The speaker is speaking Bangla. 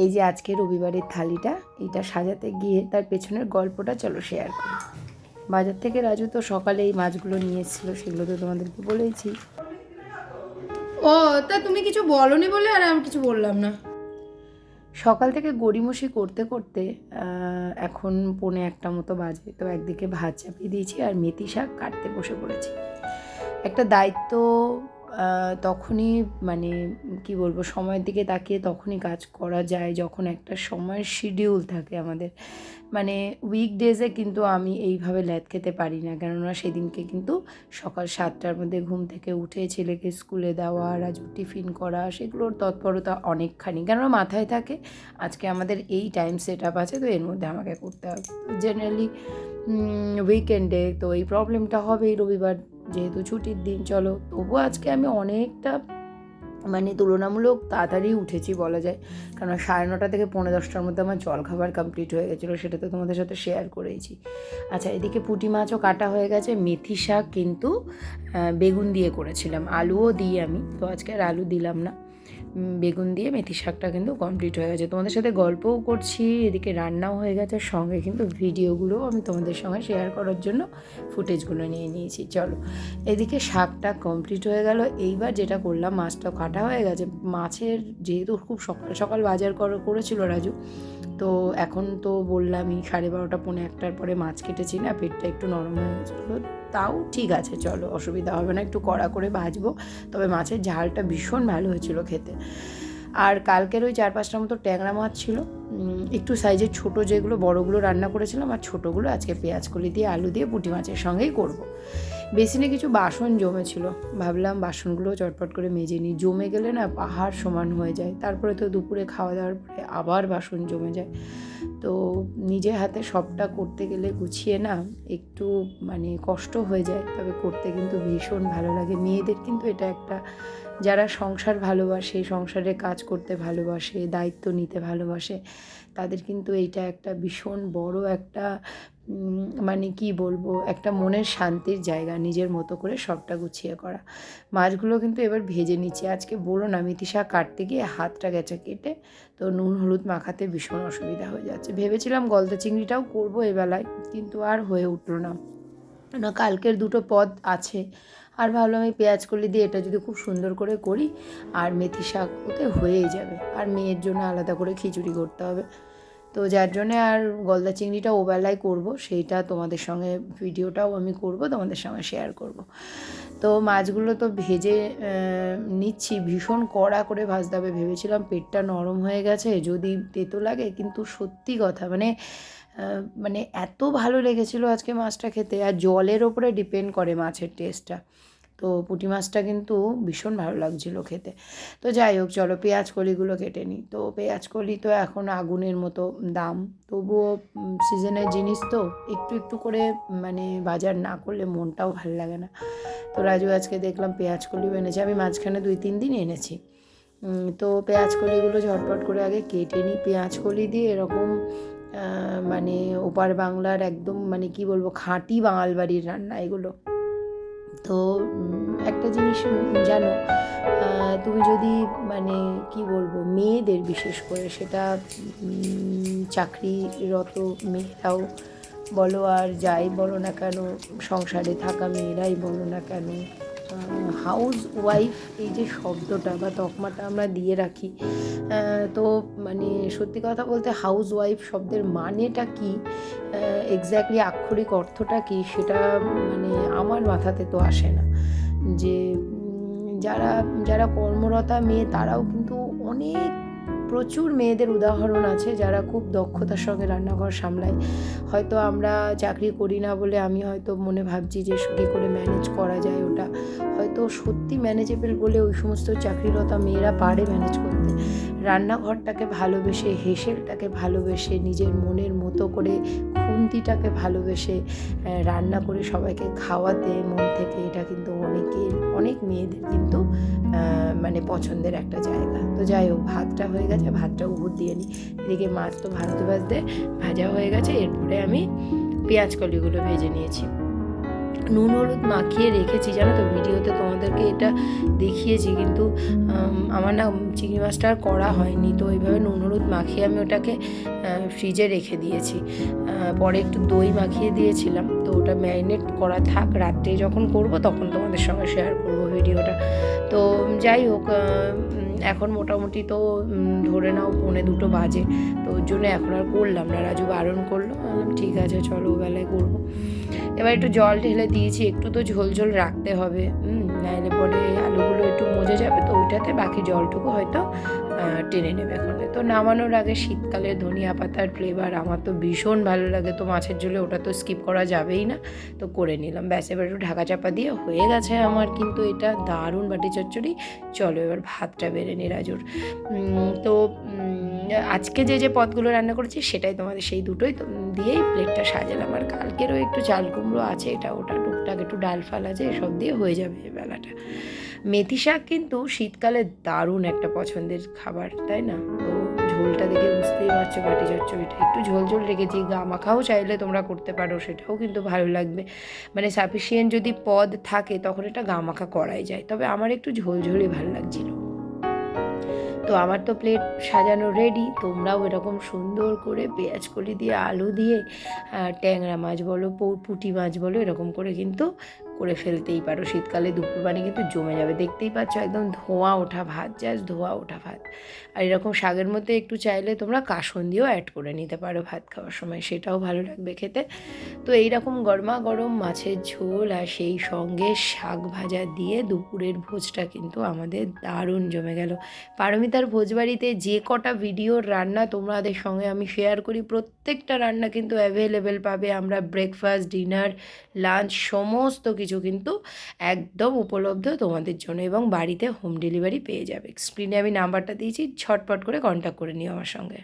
এই যে আজকে রবিবারের থালিটা এটা সাজাতে গিয়ে তার পেছনের গল্পটা চলো শেয়ার করি। বাজার থেকে রাজু তো সকালে এই মাছগুলো নিয়ে এসেছিল সেগুলো তো তোমাদেরকে বলেইছি। ও তা তুমি কিছু বলনি বলে আর আমি কিছু বললাম না। সকাল থেকে গড়িমসি করতে করতে এখন পৌনে একটা মতো বাজে তো একদিকে ভাত চাপিয়ে দিয়েছি আর মেথি শাক কাটতে বসে পড়েছি। একটা দায়িত্ব তখনই মানে কি বলব, সময়ের দিকে তাকিয়ে তখনই কাজ করা যায় যখন একটা সময়ের শিডিউল থাকে আমাদের। মানে উইকডেজে কিন্তু আমি এইভাবে ল্যাদ খেতে পারি না। কেননা সেদিনকে কিন্তু সকাল সাতটার মধ্যে ঘুম থেকে উঠে ছেলেকে স্কুলে দেওয়া, রাজু টিফিন করা, সেগুলোর তৎপরতা অনেকখানি। কেননা মাথায় থাকে আজকে আমাদের এই টাইম সেট আপ আছে, তো এর মধ্যে আমাকে করতে হবে। জেনারেলি উইকেন্ডে তো এই প্রবলেমটা হবেই রবিবার। যেহেতু ছুটির দিন, চলো। তবু আজকে আমি অনেকটা মানে তুলনামূলক তাড়াতাড়ি উঠেছি বলা যায়। কারণ সাড়ে নটা থেকে পৌনে দশটার মধ্যে আমার জল খাবার কমপ্লিট হয়ে গেছিল, সেটা তো তোমাদের সাথে শেয়ার করেছি আচ্ছা এদিকে পুঁটি মাছও কাটা হয়ে গেছে। মেথি শাক কিন্তু বেগুন দিয়ে করেছিলাম। আলুও দিই আমি, তো আজকে আর আলু দিলাম না। বেগুন দিয়ে মেথি শাকটা কিন্তু কমপ্লিট হয়ে গেছে। তোমাদের সাথে গল্পও করছি, এদিকে রান্নাও হয়ে গেছে সঙ্গে কিন্তু ভিডিওগুলোও আমি তোমাদের সঙ্গে শেয়ার করার জন্য ফুটেজগুলো নিয়ে নিয়েছি। চলো, এদিকে শাকটা কমপ্লিট হয়ে গেল। এইবার যেটা করলাম মাছটা কাটা হয়ে গেছে। মাছের যেহেতু খুব সকাল সকাল বাজার কর- করেছিল রাজু, তো এখন তো বললামই সাড়ে বারোটা, পৌনে একটার পরে মাছ কেটেছি না, পেটটা একটু নরম হয়ে গেছিল। তাও ঠিক আছে, চলো, অসুবিধা হবে না, একটু কড়া করে ভাজবো। তবে মাছের ঝালটা ভীষণ ভালো হয়েছিল খেতে। আর কালকের ওই চার পাঁচটার মতো ট্যাংরা মাছ ছিল। একটু সাইজের ছোট যেগুলো, বড়গুলো রান্না করেছিলাম, আর ছোটোগুলো আজকে পেঁয়াজ কলি দিয়ে, আলু দিয়ে, পুঁটি মাছের সঙ্গেই করব। বেসিনে কিছু বাসন জমেছিল। ভাবলাম বাসনগুলো চটপট করে মেজে নিই। জমে গেলে না পাহাড় সমান হয়ে যায়। তারপরে তো দুপুরে খাওয়া দাওয়ার পরে আবার বাসন জমে যায়। তো নিজে হাতে সবটা করতে গেলে গুছিয়ে না একটু মানে কষ্ট হয়ে যায়। তবে করতে কিন্তু ভীষণ ভালো লাগে। মেয়েদের কিন্তু এটা একটা যারা সংসার ভালোবাসে, সংসারে কাজ করতে ভালোবাসে, দায়িত্ব নিতে ভালোবাসে, তাদের কিন্তু এইটা একটা ভীষণ বড় একটা মানে কি বলব, একটা মনের শান্তির জায়গা নিজের মতো করে সবটা গুছিয়ে করা। মাছগুলো কিন্তু এবার ভেজে নিচ্ছি। আজকে বলো না মিতি শাক কাটতে গিয়ে হাতটা গেছে কেটে, তো নুন হলুদ মাখাতে ভীষণ অসুবিধা হয়ে যাচ্ছে। ভেবেছিলাম গলদা চিংড়িটাও করব এবেলায়, কিন্তু আর হয়ে উঠল না, কালকের দুটো পদ আছে। আর ভাবলাম এই পেঁয়াজ কলি দিয়ে এটা যদি খুব সুন্দর করে করি, আর মেথি শাক ওতে হয়েই যাবে। আর মেয়ের জন্য আলাদা করে খিচুড়ি করতে হবে। তো যার জন্যে আর গলদা চিংড়িটা ওবেলায় করব, সেইটা তোমাদের সঙ্গে ভিডিওটাও আমি করব, তোমাদের সঙ্গে শেয়ার করব। তো মাছগুলো তো ভেজে নিচ্ছি, ভীষণ কড়া করে ভাজতে হবে। ভেবেছিলাম পেটটা নরম হয়ে গেছে, যদি তেতো লাগে, কিন্তু সত্যি কথা মানে মানে এত ভালো লেগেছিল আজকে মাছটা খেতে আর জলের ওপরে ডিপেন্ড করে মাছের টেস্টটা তো পুঁটি মাছটা কিন্তু ভীষণ ভালো লাগছিল খেতে। তো যাই হোক, চলো পেঁয়াজ কলিগুলো কেটে নিই। তো পেঁয়াজ কলি তো এখন আগুনের মতো দাম। তবুও সিজনের জিনিস তো একটু একটু করে মানে বাজার না করলে মনটাও ভালো লাগে না। তো রাজু আজকে দেখলাম পেঁয়াজ কলিও এনেছে। আমি মাঝখানে দুই তিন দিন এনেছি। তো পেঁয়াজ কলিগুলো ঝটপট করে আগে কেটে নিই। পেঁয়াজ কলি দিয়ে এরকম মানে ওপার বাংলার একদম মানে কি বলব, খাঁটি বাঙাল বাড়ির রান্না এগুলো। তো একটা জিনিস জানো তুমি যদি মানে কি বলব, মেয়েদের বিশেষ করে সেটা চাকরিরত মেয়েরাও বলো আর যাই বলো না কেন, সংসারে থাকা মেয়েরাই বলো না কেন হাউস ওয়াইফ এই যে শব্দটা বা তকমাটা আমরা দিয়ে রাখি তো মানে সত্যি কথা বলতে হাউস ওয়াইফ শব্দের মানেটা কি এক্স্যাক্টলি আক্ষরিক অর্থটা কি সেটা মানে আমার মাথাতে তো আসে না। যে যারা যারা কর্মরতা মেয়ে তারাও কিন্তু অনেক প্রচুর মেয়েদের উদাহরণ আছে যারা খুব দক্ষতার সঙ্গে রান্নাঘর সামলায়। হয়তো আমরা চাকরি করি না বলে আমি হয়তো মনে ভাবছি যে কী করে ম্যানেজ করা যায় ওটা। হয়তো সত্যি ম্যানেজেবল বলে ওই সমস্ত চাকরিরতা মেয়েরা পারে ম্যানেজ করতে। রান্নাঘরটাকে ভালোবেসে, হেসেলটাকে ভালোবেসে, নিজের মনের মতো করে, খুন্তিটাকে ভালোবেসে রান্না করে সবাইকে খাওয়াতে মন থেকে এটা কিন্তু অনেকের, অনেক মেয়েদের কিন্তু মানে পছন্দের একটা জায়গা। তো যাই হোক, ভাতটা হয়ে গেছে, ভাতটা উহুর দিয়ে নিই এদিকে মাছ তো ভাজতে ভাজতে ভাজা হয়ে গেছে, এরপরে আমি পেঁয়াজ কলিগুলো ভেজে নিয়েছি। নুন হলুদ মাখিয়ে রেখেছি, জানো তো? ভিডিওতে তোমাদেরকে এটা দেখিয়েছি, কিন্তু আমার না চিংড়ি মাছটা আর করা হয়নি। তো এইভাবে নুন হলুদ মাখিয়ে আমি ওটাকে ফ্রিজে রেখে দিয়েছি। পরে একটু দই মাখিয়ে দিয়েছিলাম। তো ওটা ম্যারিনেট করা থাক, রাত্রে যখন করব তখন তোমাদের সঙ্গে শেয়ার করব ভিডিওটা। তো যাই হোক এখন মোটামুটি তো ধরে নাও পৌনে দুটো বাজে। তো ওর জন্য এখন আর করলাম না। রাজু বারণ করল। বললাম, ঠিক আছে চলো বেলায় করব। এবার একটু জল ঢেলে দিয়েছি। একটু তো ঝোল ঝোল রাখতে হবে। হুম নাইলে পরে আলুগুলো একটু মজে যাবে তো ওইটাতে, বাকি জলটুকু হয়তো টেনে নেবে এখন। তো নামানোর আগে শীতকালে ধনিয়া পাতার ফ্লেভার আমার তো ভীষণ ভালো লাগে। তো মাছের ঝোলে ওটা তো স্কিপ করা যাবেই না। তো করে নিলাম। ব্যাস, এবার একটু ঢাকা চাপা দিয়ে হয়ে গেছে আমার কিন্তু এটা দারুণ বাটি চচ্চড়ি। চলো এবার ভাতটা বেড়ে নি রাজুর। তো আজকে যে যে পদগুলো রান্না করেছি সেটাই তোমাদের সেই দুটোই। দিয়েই প্লেটটা সাজালাম। আর কালকেরও একটু চাল কুমড়ো আছে, এটা ওটা টুকটাক একটু ডাল ফাল আছে এসব দিয়ে হয়ে যাবে এই বেলাটা। মেথি শাক কিন্তু শীতকালে দারুণ একটা পছন্দের খাবার, তাই না? তো ঝোলটা দেখে বুঝতেই পারছ বাটি চচ্চড়িটা একটু ঝোল ঝোল রেখেছি, গা মাখাও চাইলে তোমরা করতে পারো, সেটাও কিন্তু ভালো লাগবে। মানে সাফিসিয়েন্ট যদি পদ থাকে, তখন এটা গা মাখা করাই যায়। তবে আমার একটু ঝোল ঝোলই ভালো লাগছিল। তো আমার তো প্লেট সাজানো রেডি তোমরাও এরকম সুন্দর করে পেঁয়াজ কলি দিয়ে, আলু দিয়ে ট্যাংরা মাছ বলো পুঁটি মাছ বলো, এরকম করে কিন্তু করে ফেলতেই পারো। শীতকালে দুপুর পানি কিন্তু জমে যাবে। দেখতেই পাচ্ছ একদম ধোঁয়া ওঠা ভাত, জাস্ট ধোঁয়া ওঠা ভাত। আর এরকম শাকের মধ্যে একটু চাইলে তোমরা কাসন দিয়েও অ্যাড করে নিতে পারো ভাত খাওয়ার সময়। সেটাও ভালো লাগবে খেতে। তো এইরকম গরমা গরম মাছের ঝোল আর সেই সঙ্গে শাক ভাজা দিয়ে দুপুরের ভোজটা কিন্তু আমাদের দারুণ জমে গেল। পারমিতার ভোজবাড়িতে যে কটা ভিডিওর রান্না তোমাদের সঙ্গে আমি শেয়ার করি, প্রত্যেকটা রান্না কিন্তু অ্যাভেলেবেল পাবে। আমরা ব্রেকফাস্ট ডিনার লাঞ্চ সমস্ত কিছু কিন্তু একদম উপলব্ধ তোমাদের জন্য এবং বাড়িতে হোম ডেলিভারি পেয়ে যাবে। স্ক্রিনে আমি নাম্বারটা দিয়েছি ছটপট করে কন্ট্যাক্ট করে নিও আমার সঙ্গে।